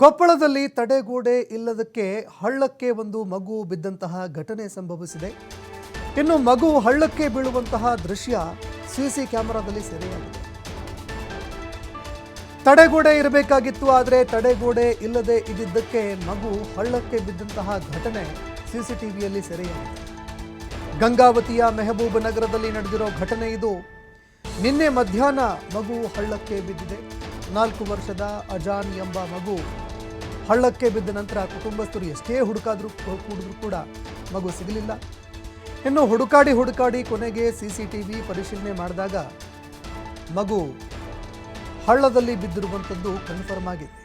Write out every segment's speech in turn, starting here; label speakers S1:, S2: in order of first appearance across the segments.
S1: ಕೊಪ್ಪಳದಲ್ಲಿ ತಡೆಗೋಡೆ ಇಲ್ಲದಕ್ಕೆ ಹಳ್ಳಕ್ಕೆ ಒಂದು ಮಗು ಬಿದ್ದಂತಹ ಘಟನೆ ಸಂಭವಿಸಿದೆ. ಇನ್ನು ಮಗು ಹಳ್ಳಕ್ಕೆ ಬೀಳುವಂತಹ ದೃಶ್ಯ ಸಿಸಿ ಕ್ಯಾಮೆರಾದಲ್ಲಿ ಸೆರೆಯಾಗಿದೆ. ತಡೆಗೋಡೆ ಇರಬೇಕಾಗಿತ್ತು, ಆದರೆ ತಡೆಗೋಡೆ ಇಲ್ಲದೆ ಇದ್ದಿದ್ದಕ್ಕೆ ಮಗು ಹಳ್ಳಕ್ಕೆ ಬಿದ್ದಂತಹ ಘಟನೆ ಸಿಸಿಟಿವಿಯಲ್ಲಿ ಸೆರೆಯಾಗಿದೆ. ಗಂಗಾವತಿಯ ಮೆಹಬೂಬ್ ನಗರದಲ್ಲಿ ನಡೆದಿರೋ ಘಟನೆ ಇದು. ನಿನ್ನೆ ಮಧ್ಯಾಹ್ನ ಮಗು ಹಳ್ಳಕ್ಕೆ ಬಿದ್ದಿದೆ. ನಾಲ್ಕು ವರ್ಷದ ಅಜಾನ್ ಎಂಬ ಮಗು ಹಳ್ಳಕ್ಕೆ ಬಿದ್ದ ನಂತರ ಕುಟುಂಬಸ್ಥರು ಎಷ್ಟೇ ಹುಡುಕಾದರೂ ಕೂಡಿದ್ರು ಕೂಡ ಮಗು ಸಿಗಲಿಲ್ಲ. ಇನ್ನು ಹುಡುಕಾಡಿ ಹುಡುಕಾಡಿ ಕೊನೆಗೆ ಸಿ ಸಿ ಪರಿಶೀಲನೆ ಮಾಡಿದಾಗ ಮಗು ಹಳ್ಳದಲ್ಲಿ ಬಿದ್ದಿರುವಂಥದ್ದು ಕನ್ಫರ್ಮ್ ಆಗಿದೆ.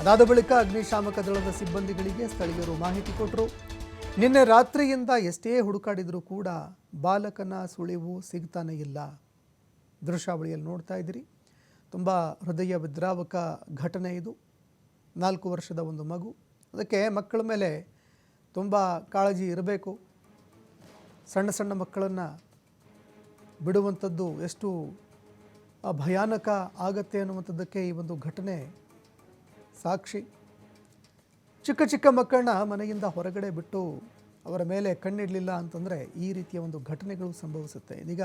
S1: ಅದಾದ ಬಳಿಕ ಅಗ್ನಿಶಾಮಕ ದಳದ ಸಿಬ್ಬಂದಿಗಳಿಗೆ ಸ್ಥಳೀಯರು ಮಾಹಿತಿ ಕೊಟ್ಟರು ನಿನ್ನೆ ರಾತ್ರಿಯಿಂದ ಎಷ್ಟೇ ಹುಡುಕಾಡಿದರೂ ಕೂಡ ಬಾಲಕನ ಸುಳಿವು ಸಿಗ್ತಾನೆ ಇಲ್ಲ. ದೃಶ್ಯಾವಳಿಯಲ್ಲಿ ನೋಡ್ತಾ ಇದ್ದೀರಿ. ತುಂಬ ಹೃದಯ ವಿದ್ರಾವಕ ಘಟನೆ ಇದು. ನಾಲ್ಕು ವರ್ಷದ ಒಂದು ಮಗು. ಅದಕ್ಕೆ ಮಕ್ಕಳ ಮೇಲೆ ತುಂಬ ಕಾಳಜಿ ಇರಬೇಕು. ಸಣ್ಣ ಸಣ್ಣ ಮಕ್ಕಳನ್ನು ಬಿಡುವಂಥದ್ದು ಎಷ್ಟು ಭಯಾನಕ ಆಗತ್ತೆ ಅನ್ನುವಂಥದ್ದಕ್ಕೆ ಈ ಒಂದು ಘಟನೆ ಸಾಕ್ಷಿ. ಚಿಕ್ಕ ಚಿಕ್ಕ ಮಕ್ಕಳನ್ನ ಮನೆಯಿಂದ ಹೊರಗಡೆ ಬಿಟ್ಟು ಅವರ ಮೇಲೆ ಕಣ್ಣಿಡಲಿಲ್ಲ ಅಂತಂದರೆ ಈ ರೀತಿಯ ಒಂದು ಘಟನೆಗಳು ಸಂಭವಿಸುತ್ತೆ. ಇದೀಗ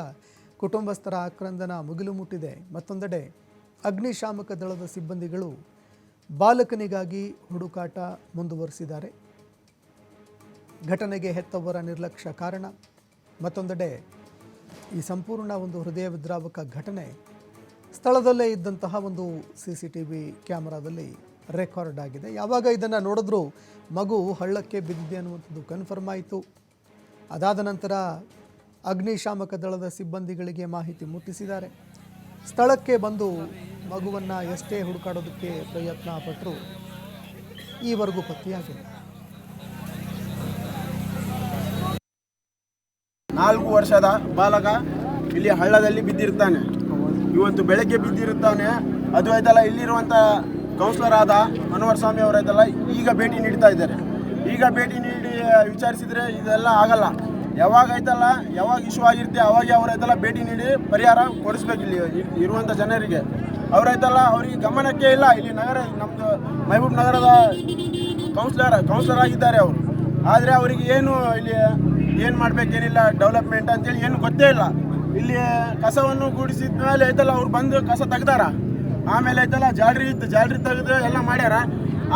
S1: ಕುಟುಂಬಸ್ಥರ ಆಕ್ರಂದನ ಮುಗಿಲು ಮುಟ್ಟಿದೆ. ಮತ್ತೊಂದೆಡೆ ಅಗ್ನಿಶಾಮಕ ದಳದ ಸಿಬ್ಬಂದಿಗಳು ಬಾಲಕನಿಗಾಗಿ ಹುಡುಕಾಟ ಮುಂದುವರಿಸಿದ್ದಾರೆ. ಘಟನೆಗೆ ಹೆತ್ತವರ ನಿರ್ಲಕ್ಷ್ಯ ಕಾರಣ, ಮತ್ತೊಂದೆಡೆ ಈ ಸಂಪೂರ್ಣ ಒಂದು ಹೃದಯ ವಿದ್ರಾವಕ ಘಟನೆ ಸ್ಥಳದಲ್ಲೇ ಇದ್ದಂತಹ ಒಂದು ಸಿ ಸಿ ಟಿ ವಿ ಕ್ಯಾಮರಾದಲ್ಲಿ ರೆಕಾರ್ಡ್ ಆಗಿದೆ. ಯಾವಾಗ ಇದನ್ನು ನೋಡಿದ್ರೂ ಮಗು ಹಳ್ಳಕ್ಕೆ ಬಿದ್ದಿದೆ ಅನ್ನುವಂಥದ್ದು ಕನ್ಫರ್ಮ್ ಆಯಿತು. ಅದಾದ ನಂತರ ಅಗ್ನಿಶಾಮಕ ದಳದ ಸಿಬ್ಬಂದಿಗಳಿಗೆ ಮಾಹಿತಿ ಮುಟ್ಟಿಸಿದ್ದಾರೆ. ಸ್ಥಳಕ್ಕೆ ಬಂದು ಮಗುವನ್ನು ಎಷ್ಟೇ ಹುಡುಕಾಡೋದಕ್ಕೆ ಪ್ರಯತ್ನ ಪಟ್ಟರು ಈವರೆಗೂ ಪತ್ತೆಯಾಗಿಲ್ಲ.
S2: ನಾಲ್ಕು ವರ್ಷದ ಬಾಲಕ ಇಲ್ಲಿ ಹಳ್ಳದಲ್ಲಿ ಬಿದ್ದಿರ್ತಾನೆ. ಇವತ್ತು ಬೆಳಗ್ಗೆ ಬಿದ್ದಿರುತ್ತಾನೆ. ಅದು ಆಯ್ತಲ್ಲ ಇಲ್ಲಿರುವಂಥ ಕೌನ್ಸಿಲರ್ ಆದ ಮನೋಹರ್ ಸ್ವಾಮಿ ಅವರಾಯ್ತಲ್ಲ ಈಗ ಭೇಟಿ ನೀಡ್ತಾ ಇದ್ದಾರೆ. ಈಗ ಭೇಟಿ ನೀಡಿ, ವಿಚಾರಿಸಿದ್ರೆ ಇದೆಲ್ಲ ಆಗಲ್ಲ. ಯಾವಾಗ ಆಯ್ತಲ್ಲ, ಯಾವಾಗ ಇಶ್ಯೂ ಆಗಿರುತ್ತೆ, ಅವಾಗ ಅವರಾಯ್ತಲ್ಲ ಭೇಟಿ ನೀಡಿ ಪರಿಹಾರ ಕೊಡಿಸ್ಬೇಕು ಇಲ್ಲಿ ಇರುವಂಥ ಜನರಿಗೆ. ಅವರಾಯ್ತಲ್ಲ ಅವ್ರಿಗೆ ಗಮನಕ್ಕೆ ಇಲ್ಲ. ಇಲ್ಲಿ ನಗರ ನಮ್ಮದು ಮಹಬೂಬ್ ನಗರದ ಕೌನ್ಸಿಲರ್ ಕೌನ್ಸಿಲರ್ ಆಗಿದ್ದಾರೆ ಅವರು. ಆದರೆ ಅವರಿಗೆ ಏನು ಇಲ್ಲಿ ಏನು ಮಾಡ್ಬೇಕೇನಿಲ್ಲ ಡೆವಲಪ್ಮೆಂಟ್ ಅಂತೇಳಿ ಏನು ಗೊತ್ತೇ ಇಲ್ಲ. ಇಲ್ಲಿ ಕಸವನ್ನು ಗೂಡಿಸಿದ ಮೇಲೆ ಐತಲ್ಲ ಅವ್ರು ಬಂದು ಕಸ ತೆಗ್ದಾರ. ಆಮೇಲೆ ಐತಲ್ಲ ಜಾಲ್ರಿ ಇತ್ತು ಜಾಲ್ರಿ ತೆಗೆದು ಎಲ್ಲ ಮಾಡ್ಯಾರ.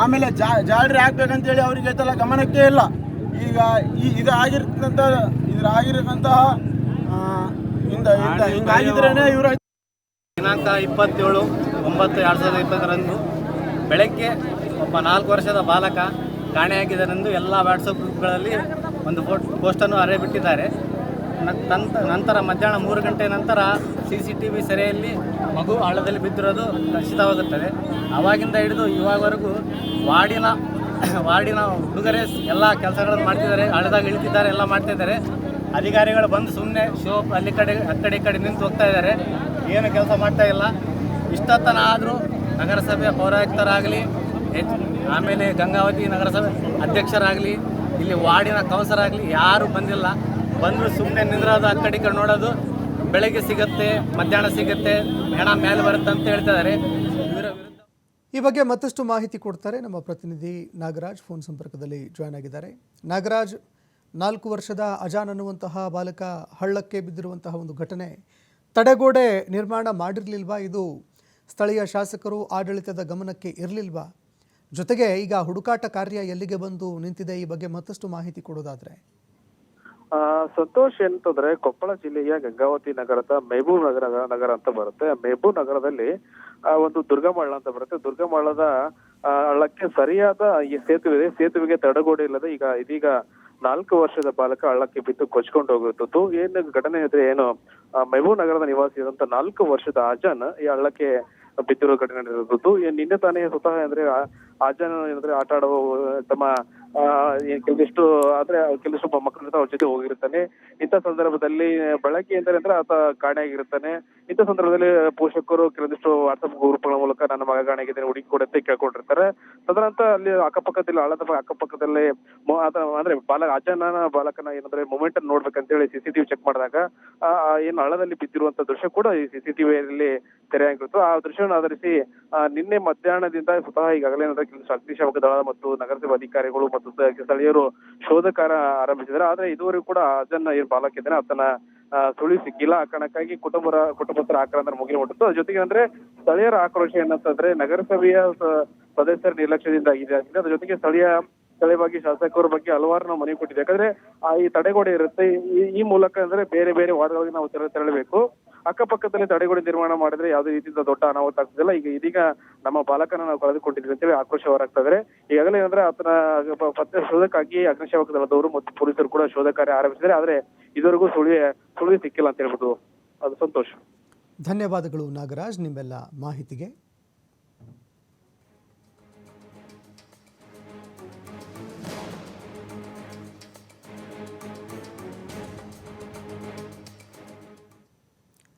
S2: ಆಮೇಲೆ ಜಾ ಜಾಲ್ರಿ ಹಾಕ್ಬೇಕಂತೇಳಿ ಅವ್ರಿಗೆ ಐತಲ್ಲ ಗಮನಕ್ಕೆ ಇಲ್ಲ. ಈಗ ಈ ಇದು ಆಗಿರ್ತಕ್ಕಂಥ ಇದ್ರ ಆಗಿರತಂತಹ ಹಿಂದ ಹಿಂದ ಹಿಂಗಾಗಿದ್ರೇನೆ ಇವರು
S3: ದಿನಾಂಕ ಇಪ್ಪತ್ತೇಳು, ಒಂಬತ್ತು ಎರಡು ಸಾವಿರದ ಇಪ್ಪತ್ತರಂದು ಬೆಳಗ್ಗೆ ಒಬ್ಬ ನಾಲ್ಕು ವರ್ಷದ ಬಾಲಕ ಕಾಣೆಯಾಗಿದ್ದರೆಂದು ಎಲ್ಲ ವಾಟ್ಸಪ್ ಗ್ರೂಪ್ಗಳಲ್ಲಿ ಒಂದು ಫೋಟ್ ಪೋಸ್ಟನ್ನು ಅರೆ ಬಿಟ್ಟಿದ್ದಾರೆ ನಂತರ ಮಧ್ಯಾಹ್ನ ಮೂರು ಗಂಟೆ ನಂತರ ಸಿ ಸಿ ಟಿ ವಿ ಸೆರೆಯಲ್ಲಿ ಮಗು ಹಳ್ಳದಲ್ಲಿ ಬಿದ್ದಿರೋದು ಖಚಿತವಾಗುತ್ತದೆ. ಆವಾಗಿಂದ ಹಿಡಿದು ಇವಾಗವರೆಗೂ ವಾರ್ಡಿನ ವಾರ್ಡಿನ ಹುಡುಗರೇ ಎಲ್ಲ ಕೆಲಸಗಳನ್ನು ಮಾಡ್ತಿದ್ದಾರೆ ಹಳ್ಳದಾಗ ಇಳಿತಿದ್ದಾರೆ, ಎಲ್ಲ ಮಾಡ್ತಿದ್ದಾರೆ. ಅಧಿಕಾರಿಗಳು ಬಂದು ಸುಮ್ಮನೆ ಶೋ, ಅಲ್ಲಿ ಕಡೆ, ಆ ಕಡೆ, ಈ ಕಡೆ ನಿಂತು ಹೋಗ್ತಾ ಇದ್ದಾರೆ. ಏನು ಕೆಲಸ ಮಾಡ್ತಾ ಇಲ್ಲ. ಇಷ್ಟೊತ್ತನ ಆದರೂ ನಗರಸಭೆ ಪೌರಾಯುಕ್ತರಾಗಲಿ ಹೆಚ್ ಆಮೇಲೆ ಗಂಗಾವತಿ ನಗರಸಭೆ ಅಧ್ಯಕ್ಷರಾಗಲಿ, ಇಲ್ಲಿ ವಾರ್ಡಿನ ಕೌನ್ಸರಾಗಲಿ ಯಾರೂ ಬಂದಿಲ್ಲ. ಬಂದರೂ ಸುಮ್ಮನೆ ನಿಂದ್ರೋದು ಆ ಕಡೆ ನೋಡೋದು. ಬೆಳಗ್ಗೆ ಸಿಗುತ್ತೆ, ಮಧ್ಯಾಹ್ನ ಸಿಗುತ್ತೆ, ಹೆಣ ಮೇಲೆ ಬರುತ್ತೆ ಅಂತ ಹೇಳ್ತಾ ಇದ್ದಾರೆ ಇವರ ವಿರುದ್ಧ
S1: ಈ ಬಗ್ಗೆ ಮತ್ತಷ್ಟು ಮಾಹಿತಿ ಕೊಡ್ತಾರೆ ನಮ್ಮ ಪ್ರತಿನಿಧಿ ನಾಗರಾಜ್. ಫೋನ್ ಸಂಪರ್ಕದಲ್ಲಿ ಜಾಯ್ನ್ ಆಗಿದ್ದಾರೆ. ನಾಗರಾಜ್, ನಾಲ್ಕು ವರ್ಷದ ಅಜಾನ್ ಅನ್ನುವಂತಹ ಬಾಲಕ ಹಳ್ಳಕ್ಕೆ ಬಿದ್ದಿರುವಂತಹ ಒಂದು ಘಟನೆ ತಡೆಗೋಡೆ ನಿರ್ಮಾಣ ಮಾಡಿರಲಿಲ್ವಾ? ಇದು ಸ್ಥಳೀಯ ಶಾಸಕರು ಆಡಳಿತದ ಗಮನಕ್ಕೆ ಇರಲಿಲ್ವಾ? ಜೊತೆಗೆ ಈಗ ಹುಡುಕಾಟ ಕಾರ್ಯ ಎಲ್ಲಿಗೆ ಬಂದು ನಿಂತಿದೆ ಈ ಬಗ್ಗೆ ಮತ್ತಷ್ಟು ಮಾಹಿತಿ ಕೊಡೋದಾದ್ರೆ.
S4: ಸಂತೋಷ್ ಅಂತಂದ್ರೆ ಕೊಪ್ಪಳ ಜಿಲ್ಲೆಯ ಗಂಗಾವತಿ ನಗರದ ಮೇಬೂ ನಗರ ನಗರ ಅಂತ ಬರುತ್ತೆ. ಮೇಬೂ ನಗರದಲ್ಲಿ ಒಂದು ದುರ್ಗಮಳ್ಳ ಅಂತ ಬರುತ್ತೆ. ದುರ್ಗಮಳ್ಳದ ಹಳ್ಳಕ್ಕೆ ಸರಿಯಾದ ಈ ಸೇತುವೆ ಇದೆ. ಸೇತುವೆಗೆ ತಡೆಗೋಡೆ ಇಲ್ಲದೆ ಈಗ ಇದೀಗ ನಾಲ್ಕು ವರ್ಷದ ಬಾಲಕ ಹಳ್ಳಕ್ಕೆ ಬಿದ್ದು ಕೊಚ್ಕೊಂಡು ಹೋಗಿದ್ದು ಏನು ಘಟನೆ ಇದ್ರೆ ಏನು ಮೆಹಬೂಬ್ ನಗರದ ನಿವಾಸಿಯಾದಂತ ನಾಲ್ಕು ವರ್ಷದ ಅಜಾನ್ ಈ ಹಳ್ಳಕ್ಕೆ ಬಿದ್ದಿರೋ ಘಟನೆ ನಡೆದಿದ್ದು ನಿನ್ನೆ ತಾನೇ ಸ್ವತಃ ಅಂದ್ರೆ ಆ- ಜನ ಏನಂದ್ರೆ ಆಟ ಆಡುವ ತಮ್ಮ ಕೆಲವಿಷ್ಟು ಆದ್ರೆ ಕೆಲವಿಷ್ಟು ಮಕ್ಕಳ ಅವ್ರ ಜೊತೆ ಹೋಗಿರ್ತಾನೆ. ಇಂಥ ಸಂದರ್ಭದಲ್ಲಿ ಬೆಳಗ್ಗೆ ಅಂದ್ರೆ ಆತ ಕಾಣೆಯಾಗಿರ್ತಾನೆ. ಇಂಥ ಸಂದರ್ಭದಲ್ಲಿ ಪೋಷಕರು ಕೆಲವೊಂದಿಷ್ಟು ವಾಟ್ಸಪ್ ಗ್ರೂಪ್ಗಳ ಮೂಲಕ ನನ್ನ ಮಗ ಕಾಣೆಯಾಗಿದ್ದೇನೆ ಹುಡುಕಿ ಕೊಡತ್ತೆ ಕೇಳ್ಕೊಂಡಿರ್ತಾರೆ. ತದನಂತರ ಅಲ್ಲಿ ಅಕ್ಕಪಕ್ಕದಲ್ಲಿ ಹಳದ ಅಕ್ಕಪಕ್ಕದಲ್ಲಿ ಅಂದ್ರೆ ಬಾಲಕ ಅಜ್ಜನ ಬಾಲಕನ ಏನಂದ್ರೆ ಮೊಮೆಂಟ್ ನೋಡ್ಬೇಕಂತೇಳಿ ಸಿಸಿಟಿವಿ ಚೆಕ್ ಮಾಡಿದಾಗ ಏನು ಹಳ್ಳದಲ್ಲಿ ಬಿದ್ದಿರುವಂತ ದೃಶ್ಯ ಕೂಡ ಈ ಸಿಸಿಟಿವಿಯಲ್ಲಿ ತೆರೆಯಾಗಿತ್ತು ಆ ದೃಶ್ಯವನ್ನು ಆಧರಿಸಿ ನಿನ್ನೆ ಮಧ್ಯಾಹ್ನದಿಂದ ಸ್ವತಃ ಈಗಾಗಲೇ ಏನಂದ್ರೆ ಅಗ್ನಿಶಾಮಕ ದಳ ಮತ್ತು ನಗರಸಭೆ ಅಧಿಕಾರಿಗಳು ಮತ್ತು ಸ್ಥಳೀಯರು ಶೋಧ ಕಾರ್ಯ ಆರಂಭಿಸಿದ್ದಾರೆ. ಆದ್ರೆ ಇದುವರೆಗೂ ಕೂಡ ಅಜನ್ ಏನ್ ಬಾಲಕ ಇದ್ದಾನೆ ಆತನ ಸುಳಿ ಸಿಕ್ಕಿಲ್ಲ. ಆ ಕಾರಣಕ್ಕಾಗಿ ಕುಟುಂಬರ, ಕುಟುಂಬಸ್ಥರ ಆಕ್ರಂದನ ಮುಗಿಲು ಅದ್ರ ಜೊತೆಗೆ ಅಂದ್ರೆ ಸ್ಥಳೀಯರ ಆಕ್ರೋಶ ಏನಂತಂದ್ರೆ ನಗರಸಭೆಯ ಸದಸ್ಯರ ನಿರ್ಲಕ್ಷ್ಯದಿಂದ ಆಗಿದೆ ಅದ್ರ ಜೊತೆಗೆ ಸ್ಥಳೀಯ ಸ್ಥಳೀಯವಾಗಿ ಶಾಸಕರ ಬಗ್ಗೆ ಹಲವಾರು ನಾವು ಮನವಿ ಕೊಟ್ಟಿದ್ದೆ ಯಾಕಂದ್ರೆ ಈ ತಡೆಗೋಡೆ ಇರುತ್ತೆ. ಈ- ಮೂಲಕ ಅಂದ್ರೆ ಬೇರೆ ಬೇರೆ ವಾರ್ಡ್ಗಳಿಗೆ ನಾವು ತೆರ, ತೆರಳಬೇಕು. ಅಕ್ಕಪಕ್ಕದಲ್ಲಿ ತಡೆಗೋಡೆ ನಿರ್ಮಾಣ ಮಾಡಿದ್ರೆ ಯಾವುದೇ ರೀತಿಯಿಂದ ದೊಡ್ಡ ಅನಾಹುತ ಆಗ್ತದಿಲ್ಲ ಈಗ ಇದೀಗ ನಮ್ಮ ಬಾಲಕನ ನಾವು ಕಳೆದುಕೊಂಡಿದ್ವಿ ಅಂತೇಳಿ ಆಕ್ರೋಶ ಹೊರಾಗ್ತದೆ ಈಗಾಗಲೇ ಏನಂದ್ರೆ ಆತನ ಪತ್ತೆ ಶೋಧಕ್ಕಾಗಿ ಅಗ್ನಿಶಾಮಕ ದಳದವರು ಮತ್ತು ಪೊಲೀಸರು ಕೂಡ ಶೋಧ ಕಾರ್ಯ ಆರಂಭಿಸಿದ್ದಾರೆ. ಆದ್ರೆ ಇದುವರೆಗೂ ಸುಳಿ ಸುಳಿ ಸಿಕ್ಕಿಲ್ಲ ಅಂತ ಹೇಳ್ಬೋದು. ಅದು ಸಂತೋಷ.
S1: ಧನ್ಯವಾದಗಳು ನಾಗರಾಜ್. ನಿಮ್ಮೆಲ್ಲ ಮಾಹಿತಿಗೆ